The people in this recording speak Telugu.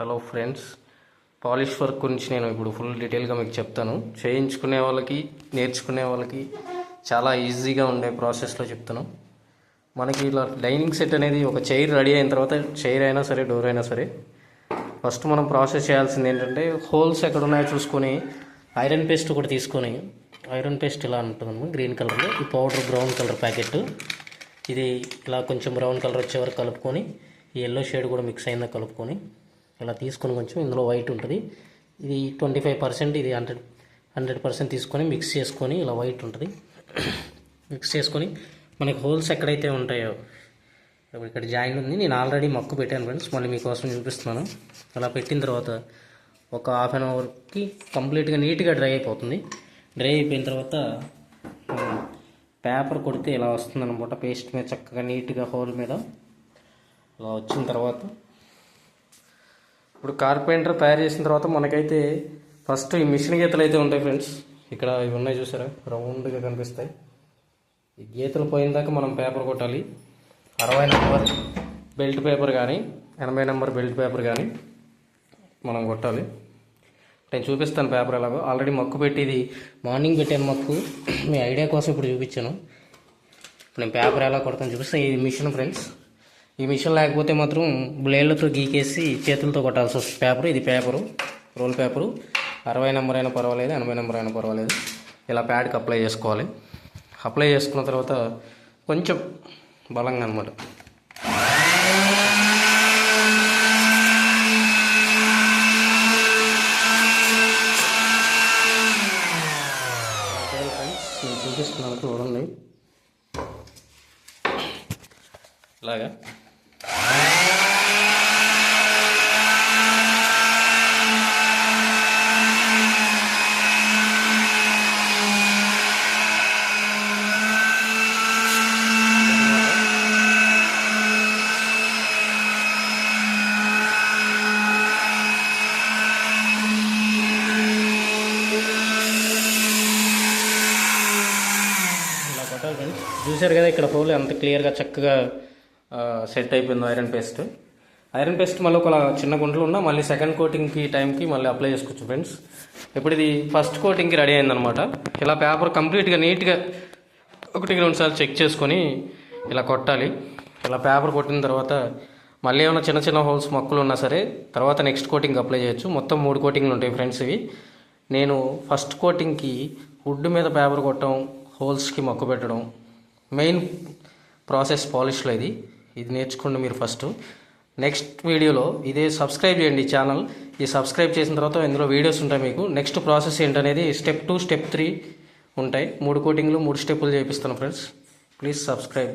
హలో ఫ్రెండ్స్ పాలిష్ వర్క్ గురించి నేను ఇప్పుడు ఫుల్ డీటెయిల్గా మీకు చెప్తాను. చేయించుకునే వాళ్ళకి నేర్చుకునే వాళ్ళకి చాలా ఈజీగా ఉండే ప్రాసెస్లో చెప్తాను. మనకి ఇలా డైనింగ్ సెట్ అనేది ఒక చైర్ రెడీ అయిన తర్వాత చైర్ అయినా సరే డోర్ అయినా సరే ఫస్ట్ మనం ప్రాసెస్ చేయాల్సింది ఏంటంటే హోల్స్ ఎక్కడ ఉన్నాయో చూసుకొని ఐరన్ పేస్ట్ ఒకటి తీసుకొని ఐరన్ పేస్ట్ ఇలా ఉంటుంది గ్రీన్ కలర్లో ఈ పౌడర్ బ్రౌన్ కలర్ ప్యాకెట్. ఇది ఇలా కొంచెం బ్రౌన్ కలర్ వచ్చే వరకు కలుపుకొని ఈ ఎల్లో షేడ్ కూడా మిక్స్ అయిందా కలుపుకొని ఇలా తీసుకొని కొంచెం ఇందులో వైట్ ఉంటుంది. ఇది ట్వంటీ ఫైవ్ పర్సెంట్ ఇది హండ్రెడ్ హండ్రెడ్ పర్సెంట్ తీసుకొని మిక్స్ చేసుకొని ఇలా వైట్ ఉంటుంది. మిక్స్ చేసుకొని మనకి హోల్స్ ఎక్కడైతే ఉంటాయో ఇప్పుడు ఇక్కడ జాయింట్ ఉంది. నేను ఆల్రెడీ మక్కు పెట్టాను ఫ్రెండ్స్ మళ్ళీ మీకోసం చూపిస్తున్నాను. అలా పెట్టిన తర్వాత ఒక హాఫ్ అన్ అవర్కి కంప్లీట్గా నీట్గా డ్రై అయిపోతుంది. డ్రై అయిపోయిన తర్వాత పేపర్ కొడితే ఇలా వస్తుందనమాట పేస్ట్ మీద చక్కగా నీట్గా హోల్ మీద. అలా వచ్చిన తర్వాత ఇప్పుడు కార్పెంటర్ తయారు చేసిన తర్వాత మనకైతే ఫస్ట్ ఈ మిషన్ గీతలు అయితే ఉంటాయి ఫ్రెండ్స్ ఇక్కడ ఇవి ఉన్నాయి చూసారా? రౌండ్గా కనిపిస్తాయి. ఈ గీతలు పోయిన దాకా మనం పేపర్ కొట్టాలి. అరవై నెంబర్ బెల్ట్ పేపర్ కానీ ఎనభై నెంబర్ బెల్ట్ పేపర్ కానీ మనం కొట్టాలి. నేను చూపిస్తాను పేపర్ ఎలాగో. ఆల్రెడీ మక్కు పెట్టేది మార్నింగ్ పెట్టాను మక్కు. మీ ఐడియా కోసం ఇప్పుడు చూపించాను. ఇప్పుడు నేను పేపర్ ఎలా కొడతాను చూపిస్తాను. ఇది మిషన్ ఫ్రెండ్స్ ఈ మిషన్ లేకపోతే మాత్రం బ్లేడ్లతో గీకేసి చేతులతో కొట్టాల్సి వస్తుంది. పేపర్ ఇది పేపరు రోల్ పేపరు. అరవై నెంబర్ అయినా పర్వాలేదు ఎనభై నెంబర్ అయినా పర్వాలేదు. ఇలా ప్యాడ్కి అప్లై చేసుకోవాలి. అప్లై చేసుకున్న తర్వాత కొంచెం బలంగా అనమాట చూపిస్తున్నాను చూడండి. ఇలాగా. చూశారు కదా ఇక్కడ హోల్ ఎంత క్లియర్గా చక్కగా సెట్ అయిపోయింది ఐరన్ పేస్ట్. ఐరన్ పేస్ట్ మళ్ళీ ఒక చిన్న గుంటలు ఉన్నా మళ్ళీ సెకండ్ కోటింగ్కి టైంకి మళ్ళీ అప్లై చేసుకోవచ్చు ఫ్రెండ్స్. ఇప్పుడు ఇది ఫస్ట్ కోటింగ్కి రెడీ అయిందనమాట ఇలా పేపర్ కంప్లీట్గా నీట్గా ఒకటికి రెండు సార్లు చెక్ చేసుకొని ఇలా కొట్టాలి. ఇలా పేపర్ కొట్టిన తర్వాత మళ్ళీ ఏమైనా చిన్న చిన్న హోల్స్ మొక్కలు ఉన్నా సరే తర్వాత నెక్స్ట్ కోటింగ్ అప్లై చేయొచ్చు. మొత్తం మూడు కోటింగ్లు ఉంటాయి ఫ్రెండ్స్ ఇవి. నేను ఫస్ట్ కోటింగ్కి వుడ్ మీద పేపర్ కొట్టడం హోల్స్కి మొక్క పెట్టడం మెయిన్ ప్రాసెస్ పాలిష్లో ఇది. ఇది నేర్చుకోండి మీరు ఫస్ట్. నెక్స్ట్ వీడియోలో ఇదే సబ్స్క్రైబ్ చేయండి ఛానల్. ఈ సబ్స్క్రైబ్ చేసిన తర్వాత ఇందులో వీడియోస్ ఉంటాయి మీకు. నెక్స్ట్ ప్రాసెస్ ఏంటనేది స్టెప్ టూ స్టెప్ త్రీ ఉంటాయి. మూడు కోటింగ్లు మూడు స్టెప్పులు చేపిస్తాను ఫ్రెండ్స్ ప్లీజ్ సబ్స్క్రైబ్